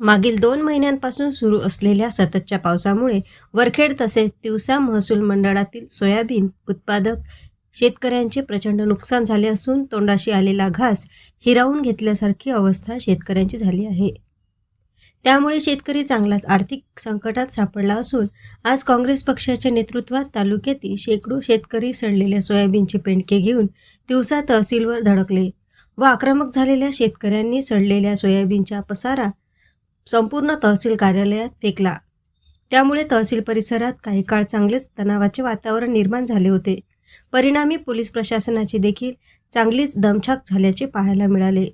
मागील दोन महिन्यांपासून सुरू असलेल्या सततच्या पावसामुळे वरखेड तसेच तिवसा महसूल मंडळातील सोयाबीन उत्पादक शेतकऱ्यांचे प्रचंड नुकसान झाले असून तोंडाशी आलेला घास हिरावून घेतल्यासारखी अवस्था शेतकऱ्यांची झाली आहे. त्यामुळे शेतकरी चांगलाच आर्थिक संकटात सापडला असून आज काँग्रेस पक्षाच्या नेतृत्वात तालुक्यातील शेकडो शेतकरी सडलेल्या सोयाबीनचे पेंडके घेऊन तिवसा तहसीलवर धडकले व आक्रमक झालेल्या शेतकऱ्यांनी सडलेल्या सोयाबीनचा पसारा संपूर्ण तहसील कार्यालयात फेकला. त्यामुळे तहसील परिसरात काही काळ चांगलेच तणावाचे वातावरण निर्माण झाले होते. परिणामी पोलीस प्रशासनाची देखील चांगलीच दमछाक झाल्याचे पाहायला मिळाले.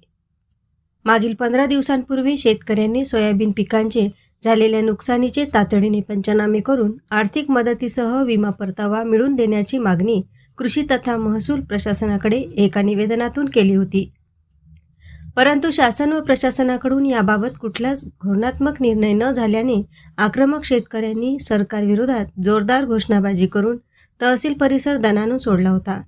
मागील पंधरा दिवसांपूर्वी शेतकऱ्यांनी सोयाबीन पिकांचे झालेल्या नुकसानीचे तातडीने पंचनामे करून आर्थिक मदतीसह विमा परतावा मिळवून देण्याची मागणी कृषी तथा महसूल प्रशासनाकडे एका निवेदनातून केली होती. परंतु शासन व प्रशासनाकडून याबाबत कुठलाच धोरणात्मक निर्णय न झाल्याने आक्रमक शेतकऱ्यांनी सरकारविरोधात जोरदार घोषणाबाजी करून तहसील परिसर दणानून सोडला होता.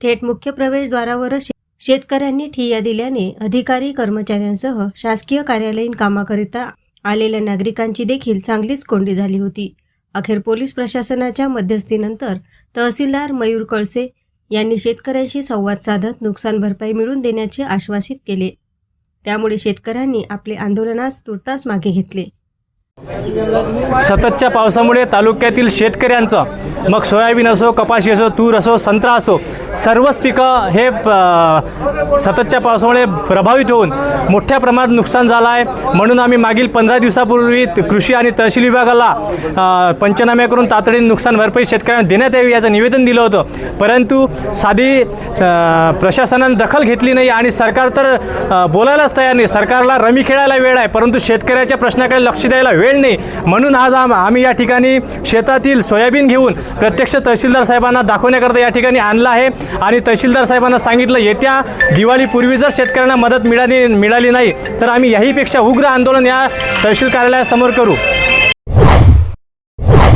थेट मुख्य प्रवेशद्वारावरच शेतकऱ्यांनी ठिय्या दिल्याने अधिकारी कर्मचाऱ्यांसह शासकीय कार्यालयीन कामाकरिता आलेल्या नागरिकांची देखील चांगलीच कोंडी झाली होती. अखेर पोलीस प्रशासनाच्या मध्यस्थीनंतर तहसीलदार मयूर कळसे यांनी शेतकऱ्यांशी संवाद साधत नुकसान भरपाई मिळवून देण्याचे आश्वासित केले. त्यामुळे शेतकऱ्यांनी आपले आंदोलनास तुर्तास मागे घेतले. सततच्या पावसामुळे तालुक्यातील शेतकऱ्यांचं मग सोयाबीन असो कपाशी असो तूर असो संत्रा असो सर्वच पिकं हे प- सततच्या पावसामुळे प्रभावित होऊन मोठ्या प्रमाणात नुकसान झालं आहे. म्हणून आम्ही मागील पंधरा दिवसापूर्वी कृषी आणि तहसील विभागाला पंचनामे करून तातडीने नुकसान भरपाई शेतकऱ्यांना देण्यात यावी याचं निवेदन दिलं होतं. परंतु साधी प्रशासनाने दखल घेतली नाही आणि सरकार तर बोलायलाच तयार नाही. सरकारला रमी खेळायला वेळ आहे. परंतु शेतकऱ्याच्या प्रश्नाकडे लक्ष द्यायला वेळ नाही म्हणून आज आम आम्ही या ठिकाणी शेतातील सोयाबीन घेऊन प्रत्यक्ष तहसीलदार साहेबांना दाखवण्याकरता या ठिकाणी आणलं आहे. आणि तहसीलदार साहेबांना सांगितलं येत्या दिवाळीपूर्वी जर शेतकऱ्यांना मदत मिळाली मिळाली नाही तर आम्ही याहीपेक्षा उग्र आंदोलन या तहसील कार्यालयासमोर करू.